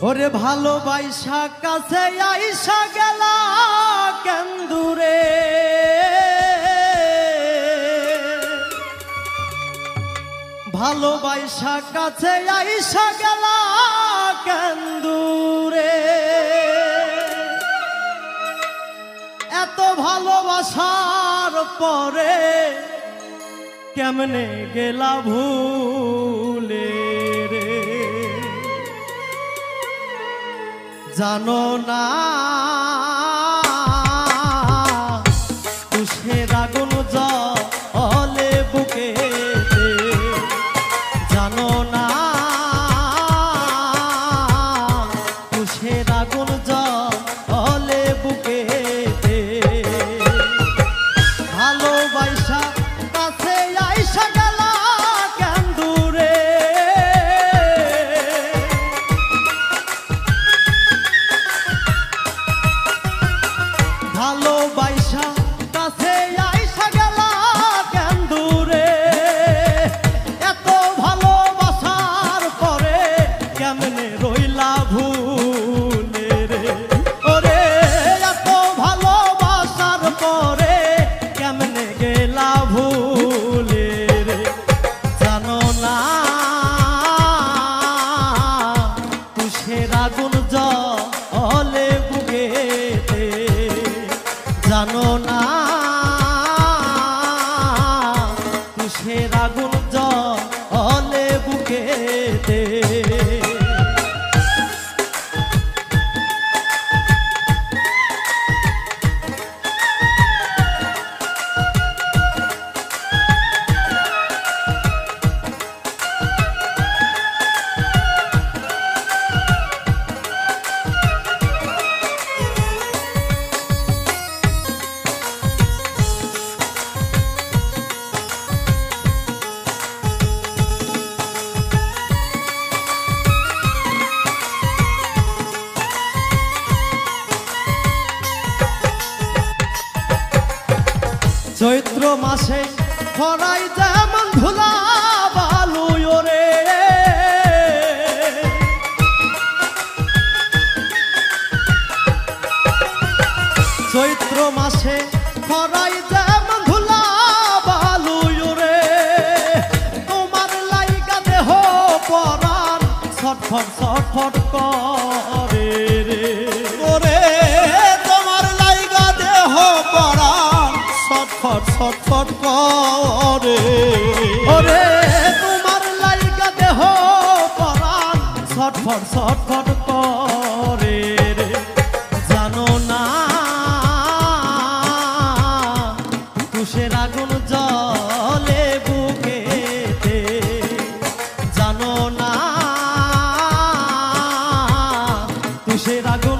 ওরে ভালোবাসা কাছে আইসা গেলা কেন্দুরে ভালোবাইসা কাছে আইসা গেলা কেন্দুরে এত ভালোবাসার পরে কেমনে গেলা ভুলে? জানো না। জানো না। কিসের আগুন জলে বুকেতে চৈত্র মাসে খরাই যেমন ধুলা বালু ওরে। চৈত্র মাসে খরাই যেমন ধুলা বালু ওরে। তোমার লাইগা দেহ পরাণ ছটফট ছটফট করে রে। ছটফট করে। ওরে তোমার লাইগা দেহ পরাণ ছটফট ছটফট করে রে। জানো না তুষের আগুন জলে বুকেতে। জানো না তুষের আগুন